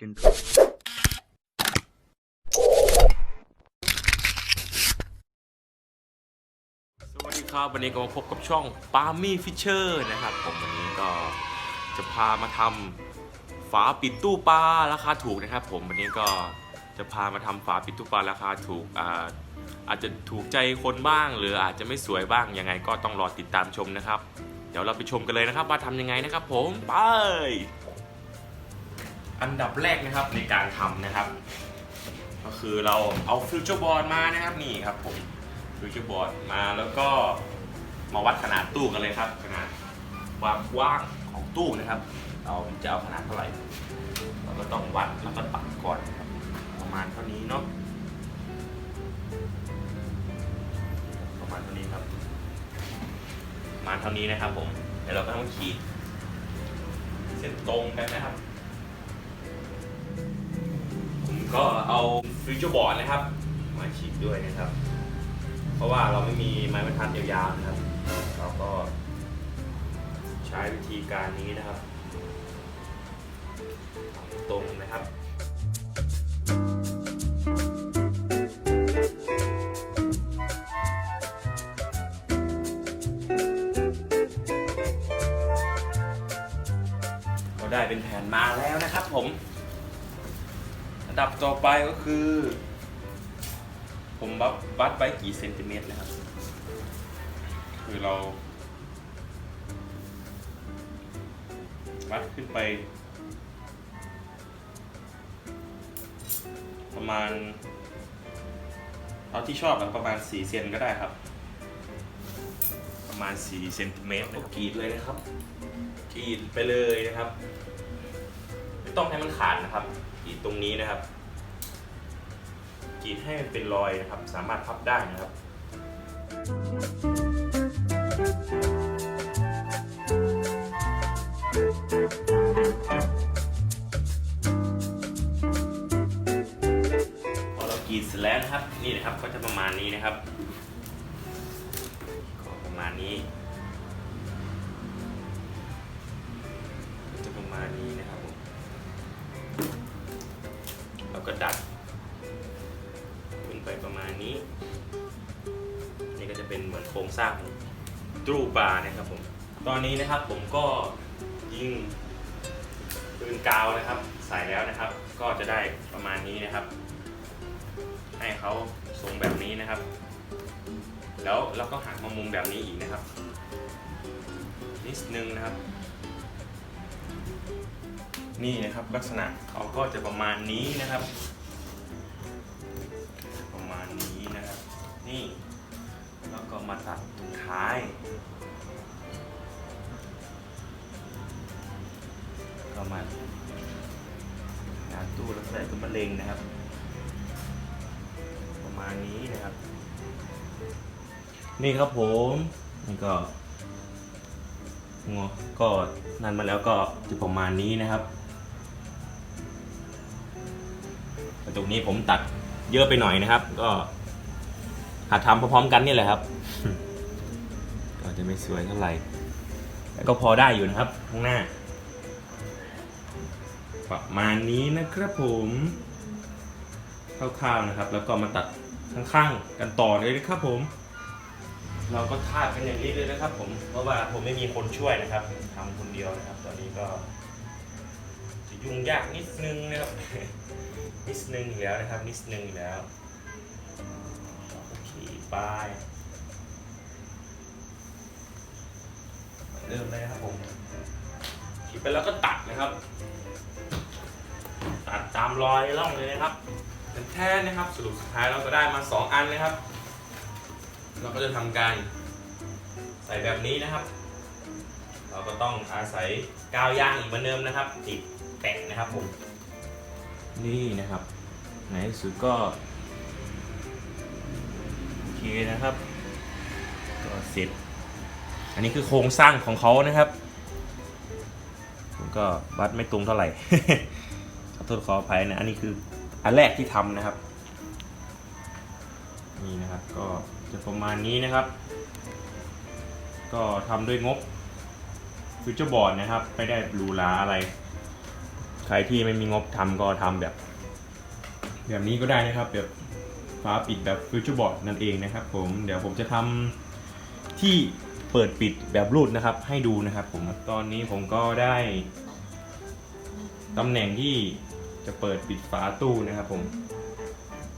กันสวัสดีครับ วันนี้ก็มาพบกับช่อง p a r m y Fisher นะครับ ผมวันนี้ก็จะพามาทำฝาปิดตู้ปลาราคาถูกนะครับ ผมวันนี้ก็จะพามาทำฝาปิดตู้ปลาราคาถูกอ่าอาจจะถูกใจคนบ้าง หรืออาจจะไม่สวยบ้างยังไงก็ต้องรอติดตามชมนะครับ เดี๋ยวเราไปชมกันเลยนะครับว่าทำยังไงนะครับ ผมไป อันดับแรกนะครับในการทำนะครับ ก็คือเราเอาฟิวเจอร์บอร์ดมานะครับนี่ครับผมฟิวเจอร์บอร์ดมาแล้วก็มาวัดขนาดตู้กันเลยครับขนาดความกว้างของตู้นะครับ เราจะเอาขนาดเท่าไหร่เราก็ต้องวัดแล้วก็ตัดก่อนครับประมาณเท่านี้เนาะประมาณเท่านี้ครับประมาณเท่านี้นะครับผมเดี๋ยวเราก็ต้องขีดเส้นตรงกันนะครับ ก็เอาฟิวเจอร์บอร์ดนะครับ มาฉีดด้วยนะครับ เพราะว่าเราไม่มีไม้บรรทัดยาวๆนะครับ เราก็ใช้วิธีการนี้นะครับตรงนะครับก็ได้เป็นแผ่นมาแล้วนะครับผม ดับต่อไปก็คือ ผมวัดวัดไว้กี่เซนติเมตรนะครับ คือเรา วัดขึ้นไป ประมาณเอาที่ชอบอะประมาณ 4 เซนก็ได้ครับ ประมาณ 4 เซนติเมตรก็กรีดเลยนะครับกรีดไปเลยนะครับ ไม่ต้องให้มันขาดนะครับก รีดตรงนี้นะครับกรีดให้มันเป็นรอยนะครับ สามารถพับได้นะครับ พอเรากรีดเสร็จแล้วนะครับ นี่นะครับก็จะประมาณนี้นะครับ สร้างของตู้ปลานะครับผมตอนนี้นะครับผมก็ยิงปืนกาวนะครับ ใส่แล้วนะครับ ก็จะได้ประมาณนี้นะครับ ให้เขาทรงแบบนี้นะครับ แล้วเราก็หักมามุมแบบนี้อีกนะครับ นิดนึงนะครับ นี่นะครับลักษณะเขาก็จะประมาณนี้นะครับ ประมาณนี้นะครับ นี่ มาตัดตรงท้าย ก็มางานตู้ล้วก็ใส่ตัวมะเร็งนะครับ ประมาณนี้นะครับ นี่ครับผมนี่ก็งอก็นั่นมาแล้วก็จะประมาณนี้นะครับต่ตรงนี้ผมตัดเยอะไปหน่อยนะครับ ก็ หัดทำพร้อมๆกันนี่แหละครับก็จะไม่สวยเท่าไหร่แต่ก็พอได้อยู่นะครับ ข้างหน้า ประมาณนี้นะครับผมคร่าวๆนะครับ แล้วก็มาตัดข้างๆกันต่อเลยนะครับผม เราก็ทาดกันอย่างนี้เลยนะครับ ผมเพราะว่าผมไม่มีคนช่วยนะครับทำคนเดียวนะครับ ตอนนี้ก็จะยุ่งยากนิดนึงนะครับนิดนึงอยู่แล้วนะครับ นิดนึงอยู่แล้วโอเค ไปเริ่มเลยนะครับผมขีดไปแล้วก็ตัดนะครับ ตัดตามรอยร่องเลยนะครับเป็นแท้นะครับ สรุปสุดท้ายเราก็ได้มา 2 อันเลยครับ เราก็จะทำการใส่แบบนี้นะครับ เราก็ต้องอาศัยกาวยางอีกเหมือนเดิมนะครับ ติดแปะนะครับผม นี่นะครับ ในที่สุดก็ เคนะครับ ก็เสร็จ อันนี้คือโครงสร้างของเขานะครับผมก็วัดไม่ตรงเท่าไหร่ ขอโทษขออภัยนะอันนี้คืออันแรกที่ทำนะครับ นี่นะครับก็จะประมาณนี้นะครับ ก็ทำด้วยงบฟิวเจอร์บอร์ดนะครับ ไม่ได้หรูหราอะไร ใครที่ไม่มีงบทำก็ทำแบบ แบบนี้ก็ได้นะครับแบบ ฝาปิดแบบฟิวเจอร์บอร์ดนั่นเองนะครับผมเดี๋ยวผมจะทำที่เปิดปิดแบบรูดนะครับ ให้ดูนะครับผมตอนนี้ผมก็ได้ตำแหน่งที่จะเปิดปิดฝาตู้นะครับผม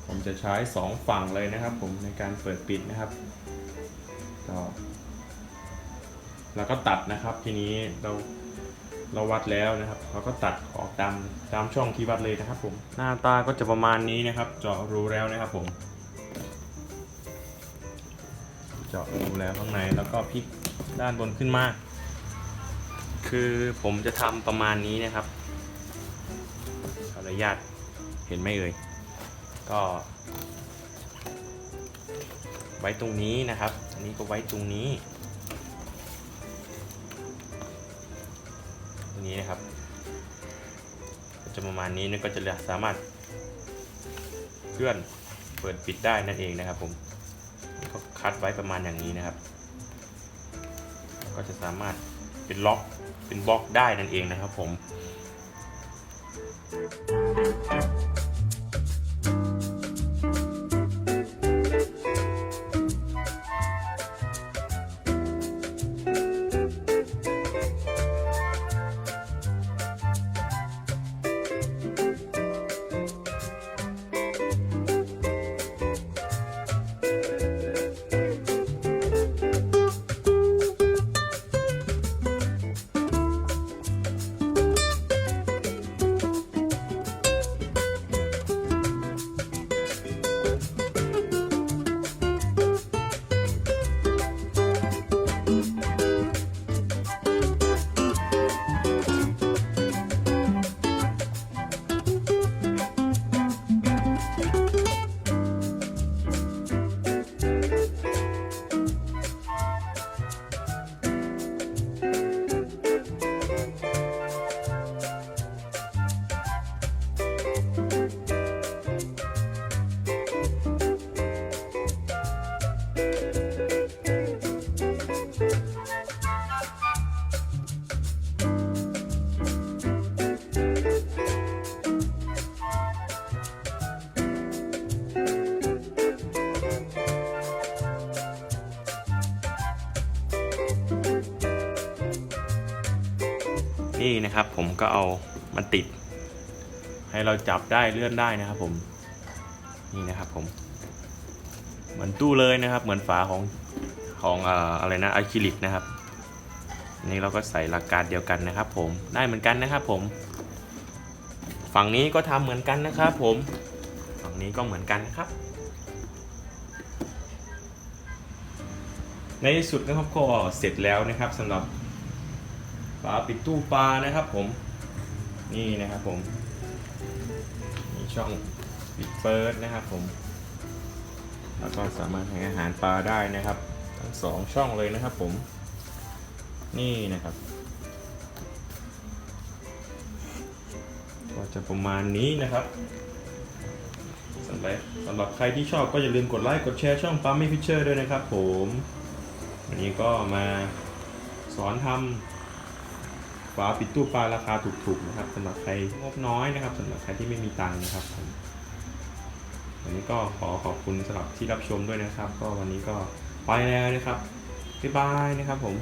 ผมจะใช้สองฝั่งเลยนะครับ ผมในการเปิดปิดนะครับก็แล้วก็ตัดนะครับทีนี้เรา เราวัดแล้วนะครับ เราก็ตัดออกตามตามช่องที่วัดเลยนะครับ ผม หน้าตาก็จะประมาณนี้นะครับ เจาะรูแล้วนะครับผม เจาะรูแล้วข้างในแล้วก็พลิกด้านบนขึ้นมา คือผมจะทำประมาณนี้นะครับขออนุญาตเห็นไหมเอ่ย ก็ ไว้ตรงนี้นะครับ อันนี้ก็ไว้ตรงนี้ นี้นะครับจะประมาณนี้นะก็จะสามารถเคลื่อนเปิดปิดได้นั่นเองนะครับ ผมก็คัดไว้ประมาณอย่างนี้นะครับ ก็จะสามารถเป็นล็อกเป็นบล็อกได้นั่นเองนะครับผมนี่ นะครับ ผมก็เอามันติด ให้เราจับได้เลื่อนได้นะครับ ผมนี่นะครับผม เหมือนตู้เลยนะครับ เหมือนฝาของของออะไรนะอะคริลิกนะครับนี่เราก็ใส่หลักการเดียวกันนะครับ ผมได้เหมือนกันนะครับ ผม ฝั่งนี้ก็ทำเหมือนกันนะครับ ผมฝั่งนี้ก็เหมือนกันนะครับ ในที่สุดนะครับก็เสร็จแล้วนะครับสำหรับ ฝาปิดตู้ปลานะครับผม นี่นะครับผมมีช่องปิดเปิดนะครับผม แล้วก็สามารถให้อาหารปลาได้นะครับ ทั้งสองช่องเลยนะครับผม นี่นะครับ ก็จะประมาณนี้นะครับสำหรับสำหรับใครที่ชอบก็อย่าลืมกดไลค์ กดแชร์ช่องปั๊มมี่พิเชอร์ด้วยนะครับผม วันนี้ก็มาสอนทำาปิดตู้ปลาราคาถูกๆนะครับสำหรับใครงบน้อยนะครับสำหรับใครที่ไม่มีตังค์นะครับผมวันนี้ก็ขอขอบคุณสำหรับที่รับชมด้วยนะครับ ก็วันนี้ก็ไปแล้วนะครับบ๊ายบายนะครับผม